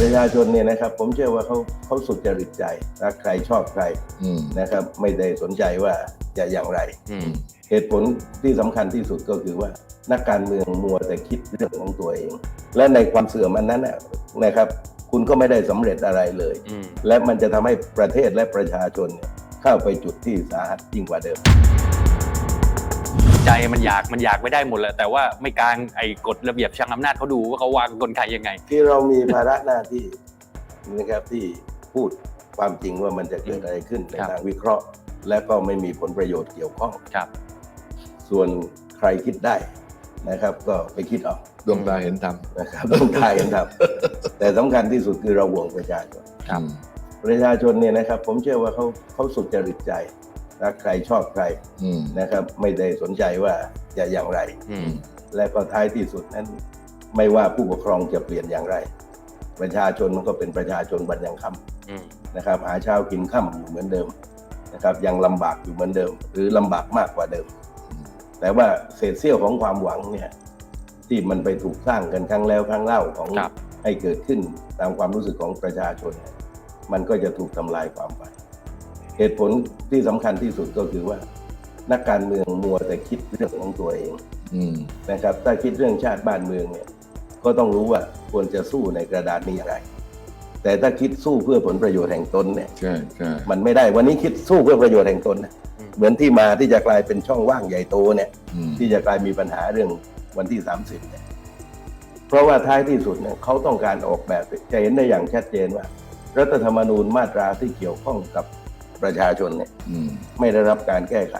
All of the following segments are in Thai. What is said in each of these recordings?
ประชาชนเนี่ยนะครับ ผมเชื่อว่าเขาเขาสุจริตใจรักใครชอบใครอืมนะครับ ไม่ได้สนใจว่าจะอย่างไร อืมเหตุผลที่สำคัญที่สุดก็คือว่า นักการเมืองมัวแต่คิดเรื่องของตัวเอง และในความเสื่อมอันนั้นน่ะนะครับ คุณก็ไม่ได้สำเร็จอะไรเลย อืม และมันจะทำให้ประเทศและประชาชนเนี่ยเข้าไปจุดที่สาหัสยิ่งกว่าเดิม ใจมันอยากมันอยากไม่ได้หมดแหละแต่ว่าไม่กลางไอ้กฎระเบียบช่างอำนาจเขาดูว่าเขาวางกลไกยังไงที่เรามีภาระหน้าที่นะครับที่พูดความจริงว่ามันจะเกิดอะไรขึ้นในครับทางวิเคราะห์ และก็ไม่มีผลประโยชน์เกี่ยวข้องครับ ส่วนใครคิดได้นะครับ ก็ไปคิดเอาดวงตาเห็นธรรมนะครับต้องทายกันครับแต่สำคัญที่สุดคือเราห่วงประชาชนครับอืมประชาชนเนี่ยนะครับ ผมเชื่อว่าเขาเขาสุจริตใจ รักใครชอบใครอืมนะครับ ไม่ได้สนใจว่าจะอย่างไร อืมและก็ท้ายที่สุดนั้น ไม่ว่าผู้ปกครองจะเปลี่ยนอย่างไร ประชาชนมันก็เป็นประชาชนวันยังค่อืมำนะครับ หาเช้ากินค่ำอยู่เหมือนเดิมนะครับ ยังลำบากอยู่เหมือนเดิม หรือลำบากมากกว่าเดิม แต่ว่าเศษเสี้ยวของความหวังเนี่ยที่มันไปถูกสร้างกันครั้งแล้วครั้งเล่าของครับให้เกิดขึ้นตามความรู้สึกของประชาชนเนี่ยมันก็จะถูกทำลายความไป เหตุผลที่สำคัญที่สุดก็คือว่า นักการเมืองมัวแต่คิดเรื่องของตัวเองอืมนะครับ ถ้าคิดเรื่องชาติบ้านเมืองเนี่ย ก็ต้องรู้ว่าควรจะสู้ในกระดานนี้อย่างไร แต่ถ้าคิดสู้เพื่อผลประโยชน์แห่งตนเนี่ยใช่ใช่มันไม่ได้วันนี้คิดสู้เพื่อประโยชน์แห่งตนนะอืมเหมือนที่มาที่จะกลายเป็นช่องว่างใหญ่โตเนี่ยอืมที่จะกลายมีปัญหาเรื่องวันที่ 30เนี่ยเพราะว่าท้ายที่สุดเนี่ยเขาต้องการออกแบบจะเห็นได้อย่างชัดเจนว่า รัฐธรรมนูญมาตราที่เกี่ยวข้องกับ ประชาชนเนี่ยอืมไม่ได้รับการแก้ไข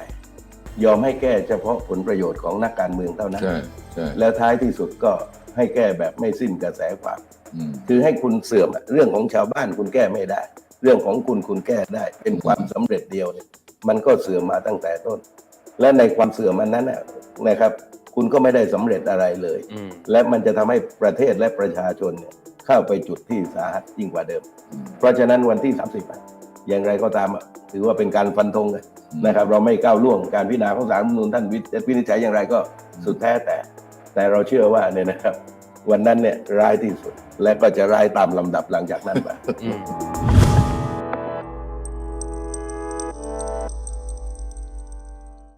ยอมให้แก้เฉพาะผลประโยชน์ของนักการเมืองเท่านั้นใช่ใช่แล้วท้ายที่สุดก็ให้แก้แบบไม่สิ้นกระแสความอืมคือให้คุณเสื่อมอะเรื่องของชาวบ้านคุณแก้ไม่ได้ เรื่องของคุณคุณแก้ได้ เป็นความสำเร็จเดียวเนี่ยมันก็เสื่อมมาตั้งแต่ต้น และในความเสื่อมอันนั้นนะนะครับ คุณก็ไม่ได้สำเร็จอะไรเลยอืมและมันจะทำให้ประเทศและประชาชนเนี่ยเข้าไปจุดที่สาหัสยิ่งกว่าเดิมอืมเพราะฉะนั้นวันที่ 30อะอย่างไรก็ตามอะ ถือว่าเป็นการฟันธงกันนะครับ เราไม่ก้าวล่วงการพิจารณาของศาลรัฐธรรมนูญท่านวิจะวินิจฉัยอย่างไรก็สุดแท้แต่ แต่เราเชื่อว่าเนี่ยนะครับ วันนั้นเนี่ยร้ายที่สุดและก็จะร้ายตามลำดับหลังจากนั้นไปอืม